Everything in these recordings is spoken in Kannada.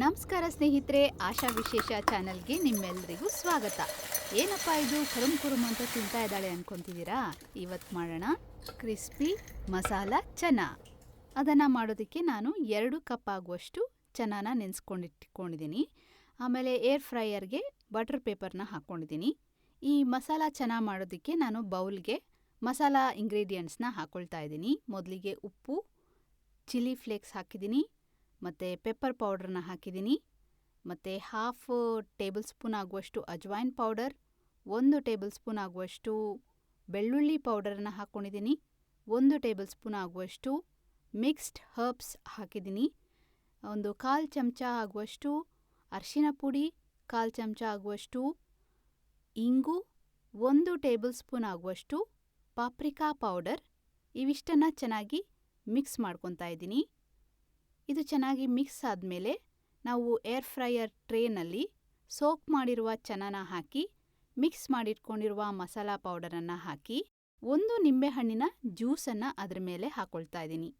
ನಮಸ್ಕಾರ ಸ್ನೇಹಿತರೆ, ಆಶಾ ವಿಶೇಷ ಚಾನಲ್ಗೆ ನಿಮ್ಮೆಲ್ಲರಿಗೂ ಸ್ವಾಗತ. ಏನಪ್ಪ ಇದು? ಕುರುಮ್ ಕುರುಮ್ ಅಂತ ತಿಂತಾ ಇದ್ದಾಳೆ ಅನ್ಕೊಂತಿದ್ದೀರಾ? ಇವತ್ತು ಮಾಡೋಣ ಕ್ರಿಸ್ಪಿ ಮಸಾಲ ಚನ. ಅದನ್ನು ಮಾಡೋದಕ್ಕೆ ನಾನು ಎರಡು ಕಪ್ ಆಗುವಷ್ಟು ಚೆನ್ನಾನ ನೆನೆಸ್ಕೊಂಡಿಟ್ಕೊಂಡಿದ್ದೀನಿ. ಆಮೇಲೆ ಏರ್ ಫ್ರೈಯರ್ಗೆ ಬಟರ್ ಪೇಪರ್ನ ಹಾಕ್ಕೊಂಡಿದ್ದೀನಿ ಈ ಮಸಾಲ ಚನಾ ಮಾಡೋದಕ್ಕೆ ನಾನು ಬೌಲ್ಗೆ ಮಸಾಲ ಇಂಗ್ರೀಡಿಯೆಂಟ್ಸ್ನ ಹಾಕ್ಕೊಳ್ತಾ ಇದ್ದೀನಿ. ಮೊದಲಿಗೆ ಉಪ್ಪು ಚಿಲ್ಲಿ ಫ್ಲೇಕ್ಸ್ ಹಾಕಿದ್ದೀನಿ. ಮತ್ತು ಪೆಪ್ಪರ್ ಪೌಡ್ರನ್ನ ಹಾಕಿದ್ದೀನಿ. ಮತ್ತು ಹಾಫ್ ಟೇಬಲ್ ಸ್ಪೂನ್ ಆಗುವಷ್ಟು ಅಜ್ವಾಯಿನ್ ಪೌಡರ್ ಒಂದು ಟೇಬಲ್ ಸ್ಪೂನ್ ಆಗುವಷ್ಟು ಬೆಳ್ಳುಳ್ಳಿ ಪೌಡರನ್ನ ಹಾಕ್ಕೊಂಡಿದ್ದೀನಿ ಒಂದು ಟೇಬಲ್ ಸ್ಪೂನ್ ಆಗುವಷ್ಟು ಮಿಕ್ಸ್ಡ್ ಹರ್ಬ್ಸ್ ಹಾಕಿದ್ದೀನಿ. ಒಂದು ಕಾಲು ಚಮಚ ಆಗುವಷ್ಟು ಅರಿಶಿನ ಪುಡಿ, ಕಾಲು ಚಮಚ ಆಗುವಷ್ಟು ಇಂಗು, ಒಂದು ಟೇಬಲ್ ಸ್ಪೂನ್ ಆಗುವಷ್ಟು ಪಾಪ್ರಿಕಾ ಪೌಡರ್ ಇವಿಷ್ಟನ್ನು ಚೆನ್ನಾಗಿ ಮಿಕ್ಸ್ ಮಾಡ್ಕೊತಾ ಇದ್ದೀನಿ. ಇದು ಚೆನ್ನಾಗಿ ಮಿಕ್ಸ್ ಆದಮೇಲೆ ನಾವು ಏರ್ ಫ್ರೈಯರ್ ಟ್ರೇನಲ್ಲಿ ಸೋಕ್ ಮಾಡಿರುವ ಚನಾನ ಹಾಕಿ, ಮಿಕ್ಸ್ ಮಾಡಿಟ್ಕೊಂಡಿರುವ ಮಸಾಲಾ ಪೌಡರನ್ನು ಹಾಕಿ, ಒಂದು ನಿಂಬೆಹಣ್ಣಿನ ಜ್ಯೂಸನ್ನು ಅದರ ಮೇಲೆ ಹಾಕ್ಕೊಳ್ತಾ ಇದ್ದೀನಿ.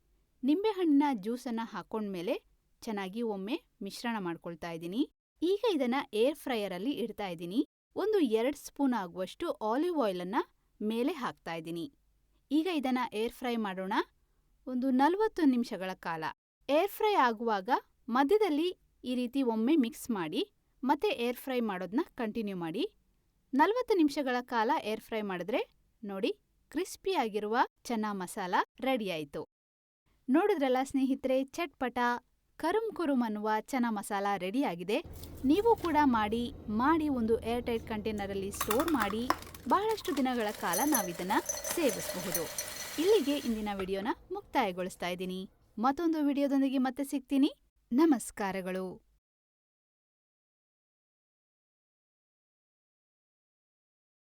ನಿಂಬೆಹಣ್ಣಿನ ಜ್ಯೂಸನ್ನು ಹಾಕ್ಕೊಂಡ್ಮೇಲೆ ಚೆನ್ನಾಗಿ ಒಮ್ಮೆ ಮಿಶ್ರಣ ಮಾಡ್ಕೊಳ್ತಾ ಇದ್ದೀನಿ. ಈಗ ಇದನ್ನು ಏರ್ ಫ್ರೈಯರಲ್ಲಿ ಇಡ್ತಾ ಇದ್ದೀನಿ. ಒಂದು ಎರಡು ಸ್ಪೂನ್ ಆಗುವಷ್ಟು ಆಲಿವ್ ಆಯಿಲನ್ನು ಮೇಲೆ ಹಾಕ್ತಾ ಇದ್ದೀನಿ. ಈಗ ಇದನ್ನು ಏರ್ ಫ್ರೈ ಮಾಡೋಣ. ಒಂದು ನಲವತ್ತು ನಿಮಿಷಗಳ ಕಾಲ. ಏರ್ ಫ್ರೈ ಆಗುವಾಗ ಮಧ್ಯದಲ್ಲಿ ಈ ರೀತಿ ಒಮ್ಮೆ ಮಿಕ್ಸ್ ಮಾಡಿ, ಮತ್ತೆ ಏರ್ ಫ್ರೈ ಮಾಡೋದನ್ನ ಕಂಟಿನ್ಯೂ ಮಾಡಿ. ನಲವತ್ತು ನಿಮಿಷಗಳ ಕಾಲ ಏರ್ ಫ್ರೈ ಮಾಡಿದ್ರೆ ನೋಡಿ ಕ್ರಿಸ್ಪಿಯಾಗಿರುವ ಚನ್ನಾ ಮಸಾಲ ರೆಡಿ ಆಯಿತು. ನೋಡಿದ್ರಲ್ಲ ಸ್ನೇಹಿತರೆ, ಚಟ್ಪಟ ಕರುಮ್ ಕುರುಮ್ ಅನ್ನುವ ಚನಾ ಮಸಾಲ ರೆಡಿಯಾಗಿದೆ ನೀವು ಕೂಡ ಮಾಡಿ ಮಾಡಿ ಒಂದು ಏರ್ ಟೈಟ್ ಕಂಟೈನರಲ್ಲಿ ಸ್ಟೋರ್ ಮಾಡಿ, ಬಹಳಷ್ಟು ದಿನಗಳ ಕಾಲ ನಾವಿದನ್ನು ಸೇವಿಸಬಹುದು. ಇಲ್ಲಿಗೆ ಇಂದಿನ ವಿಡಿಯೋನ ಮುಕ್ತಾಯಗೊಳಿಸ್ತಾ ಇದ್ದೀನಿ. ಮತ್ತೊಂದು ವಿಡಿಯೋದೊಂದಿಗೆ ಮತ್ತೆ ಸಿಗ್ತೀನಿ. ನಮಸ್ಕಾರಗಳು.